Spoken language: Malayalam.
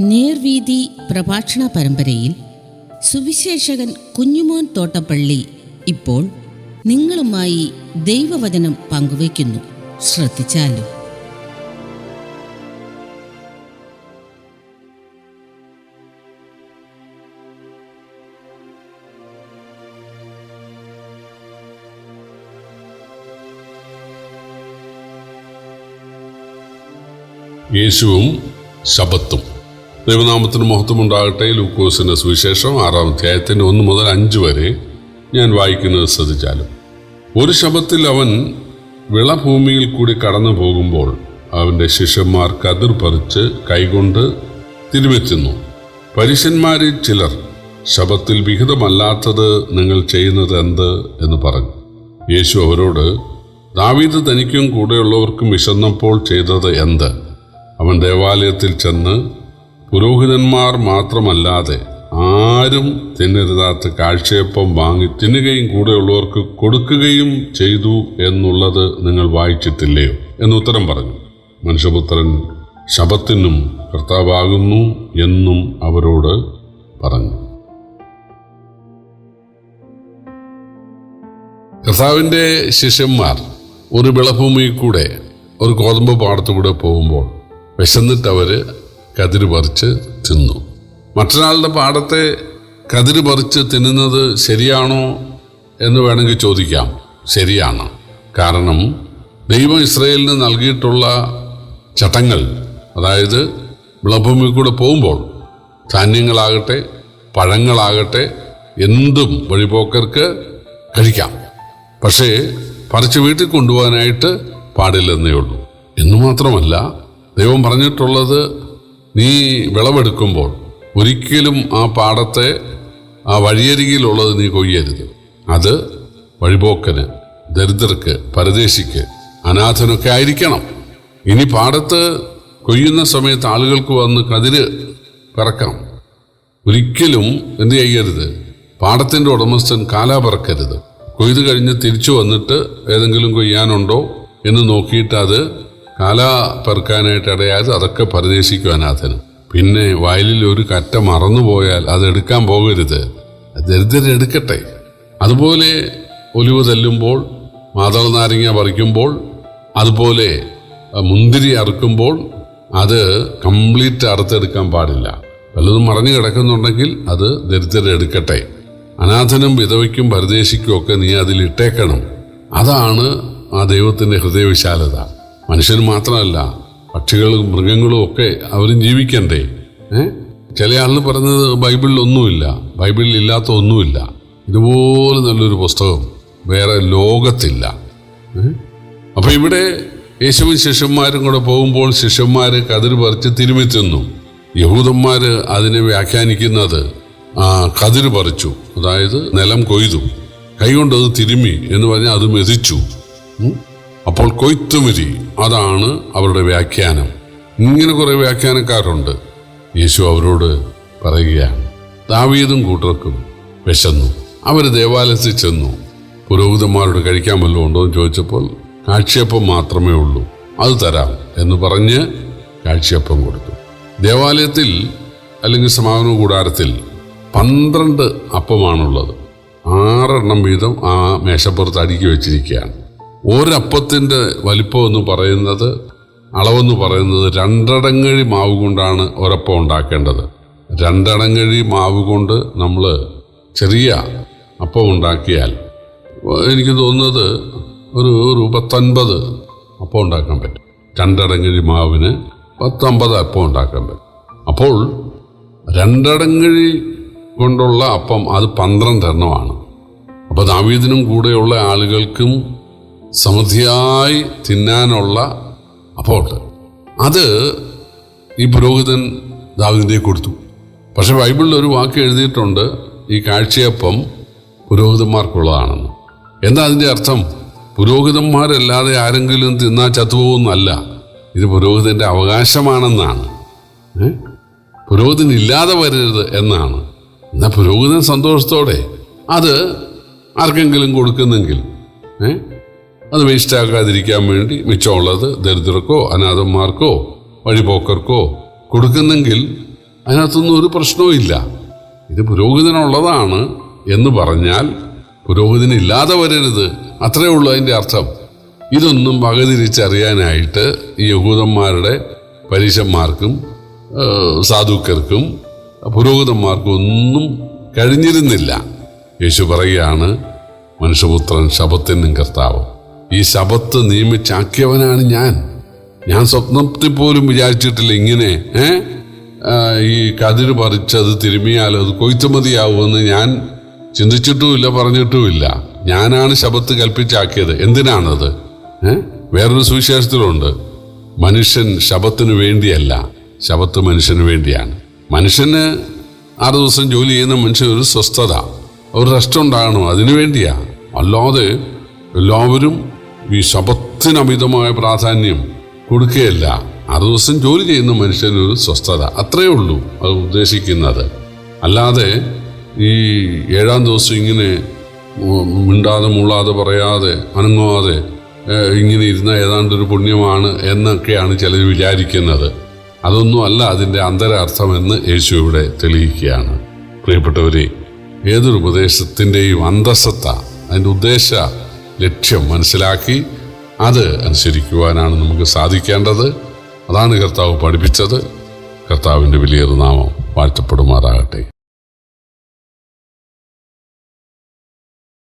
നേർവീതി പ്രഭാഷണ പരമ്പരയിൽ സുവിശേഷകൻ കുഞ്ഞുമോൻ തോട്ടപ്പള്ളി ഇപ്പോൾ നിങ്ങളുമായി ദൈവവചനം പങ്കുവയ്ക്കുന്നു. ശ്രദ്ധിച്ചാലും? യേശുവും ശബത്തും ദൈവനാമത്തിന് മഹത്വമുണ്ടാകട്ടെ ലൂക്കോസിന്റെ സുവിശേഷം ആറാം അധ്യായത്തിന്റെ ഒന്ന് മുതൽ അഞ്ച് വരെ ഞാൻ വായിക്കുന്നത് ശ്രദ്ധിച്ചാലും. ഒരു ശബത്തിൽ അവൻ വിളഭൂമിയിൽ കൂടി കടന്നു പോകുമ്പോൾ അവന്റെ ശിഷ്യന്മാർ കതിർ പറിച്ച് കൈകൊണ്ട് തിരുവെത്തുന്നു പരുഷന്മാരിൽ ചിലർ ശബത്തിൽ വിഹിതമല്ലാത്തത് നിങ്ങൾ ചെയ്യുന്നത് എന്ത്? എന്ന് പറഞ്ഞു. യേശു അവരോട് ദാവീദ് തനിക്കും കൂടെയുള്ളവർക്കും വിശന്നപ്പോൾ ചെയ്തത് എന്ത്? അവൻ ദേവാലയത്തിൽ ചെന്ന് പുരോഹിതന്മാർ മാത്രമല്ലാതെ ആരും തിന്നരുതാത്ത കാഴ്ചയപ്പം വാങ്ങി തിന്നുകയും കൂടെയുള്ളവർക്ക് കൊടുക്കുകയും ചെയ്തു എന്നുള്ളത് നിങ്ങൾ വായിച്ചിട്ടില്ലയോ എന്ന് ഉത്തരം പറഞ്ഞു. മനുഷ്യപുത്രൻ ശപത്തിനും കർത്താവാകുന്നു എന്നും അവരോട് പറഞ്ഞു. കർത്താവിന്റെ ശിഷ്യന്മാർ ഒരു വിളഭൂമിയിൽ കൂടെ ഒരു ഗോതമ്പ് പാടത്തുകൂടെ പോകുമ്പോൾ വിശന്നിട്ട് കതിര് പറിച്ച് തിന്നു. മറ്റൊരാളുടെ പാടത്തെ കതിര് പറിച്ച് തിന്നുന്നത് ശരിയാണോ എന്ന് വേണമെങ്കിൽ ചോദിക്കാം. ശരിയാണ്. കാരണം ദൈവം ഇസ്രയേലിന് നൽകിയിട്ടുള്ള ചട്ടങ്ങൾ അതായത് വിളഭൂമിയിൽ കൂടെ പോകുമ്പോൾ ധാന്യങ്ങളാകട്ടെ പഴങ്ങളാകട്ടെ എന്തും വഴിപോക്കർക്ക് കഴിക്കാം. പക്ഷേ പറിച്ച് വീട്ടിൽ കൊണ്ടുപോകാനായിട്ട് പാടില്ലെന്നേ ഉള്ളൂ. എന്ന് മാത്രമല്ല ദൈവം പറഞ്ഞിട്ടുള്ളത് നീ വിളവെടുക്കുമ്പോൾ ഒരിക്കലും ആ പാടത്തെ ആ വഴിയരികിലുള്ളത് നീ കൊയ്യരുത്. അത് വഴിപോക്കന് ദരിദ്രർക്ക് പരദേശിക്ക് അനാഥനൊക്കെ ആയിരിക്കണം. ഇനി പാടത്ത് കൊയ്യുന്ന സമയത്ത് ആളുകൾക്ക് വന്ന് കതിര് പിറക്കാം ഒരിക്കലും എന്ത് ചെയ്യരുത്? പാടത്തിന്റെ ഉടമസ്ഥൻ കാലാ പറക്കരുത്. കൊയ്ത് കഴിഞ്ഞ് തിരിച്ചു വന്നിട്ട് ഏതെങ്കിലും കൊയ്യാനുണ്ടോ എന്ന് നോക്കിയിട്ട് അത് കാല പെറുക്കാനായിട്ട് ഇടയായത് അതൊക്കെ പരദേശിക്കും അനാഥനും. പിന്നെ വയലിൽ ഒരു കറ്റ മറന്നുപോയാൽ അത് എടുക്കാൻ പോകരുത്. ദരിദ്രരെടുക്കട്ടെ അതുപോലെ ഒലിവ് തല്ലുമ്പോൾ മാതള നാരങ്ങ പറിക്കുമ്പോൾ അതുപോലെ മുന്തിരി അറുക്കുമ്പോൾ അത് കംപ്ലീറ്റ് അറുത്തെടുക്കാൻ പാടില്ല. വല്ലതും മറഞ്ഞു കിടക്കുന്നുണ്ടെങ്കിൽ അത് ദരിദ്രരെടുക്കട്ടെ അനാഥനും വിധവയ്ക്കും പരദേശിക്കും ഒക്കെ നീ അതിലിട്ടേക്കണം അതാണ് ആ ദൈവത്തിന്റെ ഹൃദയവിശാലത. മനുഷ്യന് മാത്രമല്ല പക്ഷികളും മൃഗങ്ങളും ഒക്കെ അവരും ജീവിക്കണ്ടേ? ഏ? ചില ആളിന് പറഞ്ഞത് ബൈബിളിൽ ഒന്നുമില്ല ബൈബിളിൽ ഇല്ലാത്ത ഒന്നുമില്ല. ഇതുപോലെ നല്ലൊരു പുസ്തകം വേറെ ലോകത്തില്ല. അപ്പം ഇവിടെ യേശുവും ശിഷ്യന്മാരും കൂടെ പോകുമ്പോൾ ശിഷ്യന്മാര് കതിര് പറിച്ച് തിരുമിത്തുന്നു. തിന്നു യഹൂദന്മാര് അതിനെ വ്യാഖ്യാനിക്കുന്നത് ആ കതിര് പറിച്ചു. അതായത് നിലം കൊയ്തു. കൈകൊണ്ടത് തിരുമി എന്ന് പറഞ്ഞാൽ അത് മെതിച്ചു. അപ്പോൾ കൊയ്ത്തുമിരി അതാണ് അവരുടെ വ്യാഖ്യാനം. ഇങ്ങനെ കുറെ വ്യാഖ്യാനക്കാരുണ്ട്. യേശു അവരോട് പറയുകയാണ് ദാവീതും കൂട്ടർക്കും വിശന്നു. അവർ ദേവാലയത്തിൽ ചെന്നു. പുരോഹിതന്മാരോട് കഴിക്കാൻ വല്ലതും ഉണ്ടോ എന്ന് ചോദിച്ചപ്പോൾ കാഴ്ചയപ്പം മാത്രമേ ഉള്ളൂ. അത് തരാം എന്ന് പറഞ്ഞ് കാഴ്ചയപ്പം കൊടുത്തു. ദേവാലയത്തിൽ അല്ലെങ്കിൽ സമാപന കൂടാരത്തിൽ പന്ത്രണ്ട് അപ്പമാണുള്ളത്. ആറെണ്ണം വീതം ആ മേശപ്പുറത്ത് അടുക്കി വെച്ചിരിക്കുകയാണ്. ഒരപ്പത്തിന്റെ വലിപ്പം എന്ന് പറയുന്നത് അളവെന്ന് പറയുന്നത് രണ്ടടങ്ങഴി മാവ് കൊണ്ടാണ് ഒരപ്പം ഉണ്ടാക്കേണ്ടത്. രണ്ടടങ്ങഴി മാവ് കൊണ്ട് നമ്മൾ ചെറിയ അപ്പം ഉണ്ടാക്കിയാൽ എനിക്ക് തോന്നുന്നത് ഒരു ഒരു പത്തൊൻപത് അപ്പം ഉണ്ടാക്കാൻ പറ്റും. രണ്ടടങ്ങഴി മാവിന് പത്തൊമ്പത് അപ്പം ഉണ്ടാക്കാൻ പറ്റും. അപ്പോൾ രണ്ടടങ്ങഴി കൊണ്ടുള്ള അപ്പം അത് പന്ത്രണ്ടെണ്ണമാണ്. അപ്പോൾ ദാവീദിനും കൂടെയുള്ള ആളുകൾക്കും സമൃദ്ധിയായി തിന്നാനുള്ള അപ്പമുണ്ട് അത് ഈ പുരോഹിതൻ ദാവിദിനെ കൊടുത്തു. പക്ഷെ ബൈബിളിൽ ഒരു വാക്ക് എഴുതിയിട്ടുണ്ട് ഈ കാഴ്ചയപ്പം പുരോഹിതന്മാർക്കുള്ളതാണെന്ന്. എന്താ അതിന്റെ അർത്ഥം? പുരോഹിതന്മാരല്ലാതെ ആരെങ്കിലും തിന്നാ ചത്തുപോകുന്നല്ല ഇത് പുരോഹിതന്റെ അവകാശമാണെന്നാണ്. പുരോഹിതൻ ഇല്ലാതെ വരരുത് എന്നാണ്. എന്നാൽ പുരോഹിതൻ സന്തോഷത്തോടെ അത് ആർക്കെങ്കിലും കൊടുക്കുന്നെങ്കിൽ ഏ? അത് വേസ്റ്റ് ആക്കാതിരിക്കാൻ വേണ്ടി മിച്ചമുള്ളത് ദരിദ്രർക്കോ അനാഥന്മാർക്കോ വഴിപോക്കർക്കോ കൊടുക്കുന്നെങ്കിൽ അതിനകത്തൊന്നും ഒരു പ്രശ്നവും ഇല്ല. ഇത് പുരോഹിതനുള്ളതാണ് എന്ന് പറഞ്ഞാൽ പുരോഹിതനില്ലാതെ വരരുത്. അത്രേ ഉള്ളൂ അതിന്റെ അർത്ഥം. ഇതൊന്നും വകതിരിച്ചറിയാനായിട്ട് ഈ യഹൂദന്മാരുടെ പരീശന്മാർക്കും ഏഹ്, സാധുക്കർക്കും പുരോഹിതന്മാർക്കും ഒന്നും കഴിഞ്ഞിരുന്നില്ല. യേശു പറയുകയാണ് മനുഷ്യപുത്രൻ ശബത്തിനും കർത്താവ്. ഈ ശബത്ത് നിയമിച്ചാക്കിയവനാണ് ഞാൻ. ഞാൻ സ്വപ്നത്തിൽ പോലും വിചാരിച്ചിട്ടില്ല ഇങ്ങനെ ഏ? ഈ കതിര് പറിച്ചത് തിരുമിയാൽ അത് കൊയ്ത്തുമതിയാവുമെന്ന് ഞാൻ ചിന്തിച്ചിട്ടുമില്ല പറഞ്ഞിട്ടുമില്ല. ഞാനാണ് ശബത്ത് കൽപ്പിച്ചാക്കിയത്. എന്തിനാണത്? ഏ? വേറൊരു സുവിശേഷത്തിലുണ്ട്. മനുഷ്യൻ ശബത്തിന് വേണ്ടിയല്ല. ശബത്ത് മനുഷ്യന് വേണ്ടിയാണ്. മനുഷ്യന് ആറു ദിവസം ജോലി ചെയ്യുന്ന മനുഷ്യൻ ഒരു സ്വസ്ഥത. ഒരു റെസ്റ്റ് ഉണ്ടാകണം അതിനു വേണ്ടിയാ. അല്ലാതെ എല്ലാവരും ഈ ശബത്തിന് അമിതമായ പ്രാധാന്യം കൊടുക്കുകയല്ല. ആറ് ദിവസം ജോലി ചെയ്യുന്ന മനുഷ്യനൊരു സ്വസ്ഥത. അത്രയേ ഉള്ളൂ അത് ഉദ്ദേശിക്കുന്നത്. അല്ലാതെ ഈ ഏഴാം ദിവസം ഇങ്ങനെ മിണ്ടാതെ മുള്ളാതെ പറയാതെ അനങ്ങാതെ ഇങ്ങനെ ഇരുന്ന ഏതാണ്ട് ഒരു പുണ്യമാണ് എന്നൊക്കെയാണ് ചിലർ വിചാരിക്കുന്നത്. അതൊന്നും അല്ല അതിന്റെ അന്തരാർത്ഥമെന്ന് യേശു ഇവിടെ തെളിയിക്കുകയാണ്. പ്രിയപ്പെട്ടവരെ ഏതൊരു ഉപദേശത്തിന്റെയും അന്തസ്സത്ത അതിന്റെ ഉദ്ദേശ ലക്ഷ്യം മനസ്സിലാക്കി അത് അനുസരിക്കുവാനാണ് നമുക്ക് സാധിക്കേണ്ടത്. അതാണ് കർത്താവ് പഠിപ്പിച്ചത്. കർത്താവിന്റെ വലിയൊരു നാമം വാഴ്ത്തപ്പെടുമാറാകട്ടെ.